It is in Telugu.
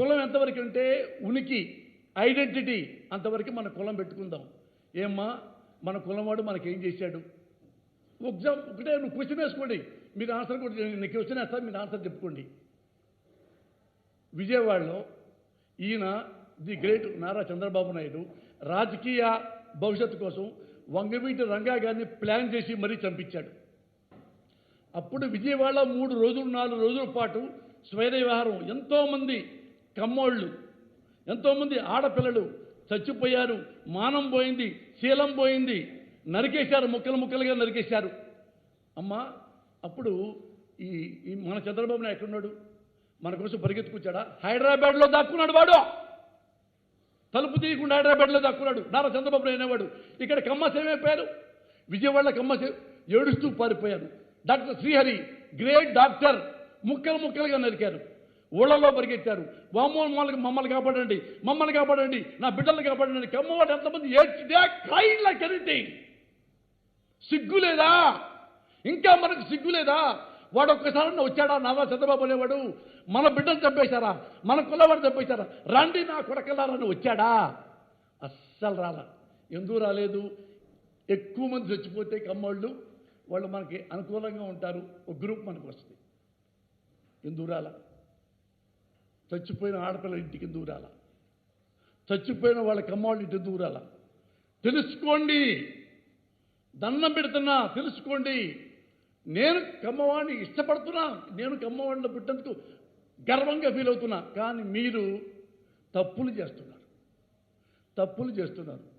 కులం ఎంతవరకు అంటే ఉనికి ఐడెంటిటీ అంతవరకు మన కులం పెట్టుకుందాం. ఏమ్మా మన కులంవాడు మనకేం చేశాడు? ఎగ్జామ్ ఒకటే నువ్వు క్వశ్చన్ వేసుకోండి. మీరు ఆన్సర్ కూడా నీకు క్వశ్చన్ వేస్తాను మీరు ఆన్సర్ చెప్పుకోండి. విజయవాడలో ఈయన ది గ్రేట్ నారా చంద్రబాబు నాయుడు రాజకీయ భవిష్యత్తు కోసం వంగవీటి రంగా గారిని ప్లాన్ చేసి మరీ చంపించాడు. అప్పుడు విజయవాడ మూడు రోజులు నాలుగు రోజుల పాటు స్వైర వ్యవహారం ఎంతోమంది కమ్మోళ్ళు. ఎంతోమంది ఆడపిల్లలు చచ్చిపోయారు మానం పోయింది శీలం పోయింది నరికేశారు ముక్కలు ముక్కలుగా నరికేశారు. అమ్మా అప్పుడు ఈ మన చంద్రబాబు నాయుడు ఎక్కడున్నాడు? మన కోసం పరిగెత్తుకొచ్చాడా? హైదరాబాద్లో దాక్కున్నాడు వాడు. తలుపు తీయకుండా హైదరాబాద్లో దాక్కున్నాడు. నారా చంద్రబాబు నాయుడు అనేవాడు. ఇక్కడ కమ్మసేమైపోయారు అయిపోయారు విజయవాడలో కమ్మసే ఏడుస్తూ పారిపోయారు. డాక్టర్ శ్రీహరి గ్రేట్ డాక్టర్ ముక్కలు ముక్కలుగా నరికారు. ఊళ్ళలో పరిగెత్తారు. వామో మమ్మల్ని మమ్మల్ని కాపాడండి మమ్మల్ని కాపాడండి నా బిడ్డల్ని కాపాడండి. కమ్మవాడు ఎంతమంది ఏడ్చిదే కైండ్ లైక్ ఎనీథింగ్ సిగ్గు లేదా? ఇంకా మనకు సిగ్గు లేదా? వాడు ఒక్కసారి వచ్చాడా? నారా చంద్రబాబు అనేవాడు. మన బిడ్డలు చంపేశారా? మన కులవాడు చంపేశారా? రండి నా కొడకలారని వచ్చాడా? అస్సలు రాలా. ఎందుకు రాలేదు? ఎక్కువ మంది చచ్చిపోతే కమ్మోళ్ళు వాళ్ళు మనకి అనుకూలంగా ఉంటారు. ఒక గ్రూప్ మనకు వస్తుంది. ఎందుకు రాలా? చచ్చిపోయిన ఆడపిల్ల ఇంటికి దూరాల చచ్చిపోయిన వాళ్ళ కమ్మవాళ్ళ ఇంటికి దూరాల తెలుసుకోండి. దండం పెడుతున్నా తెలుసుకోండి. నేను కమ్మవాడిని ఇష్టపడుతున్నా నేను కమ్మవాడిలో పుట్టినందుకు గర్వంగా ఫీల్ అవుతున్నా. కానీ మీరు తప్పులు చేస్తున్నారు. తప్పులు చేస్తున్నారు.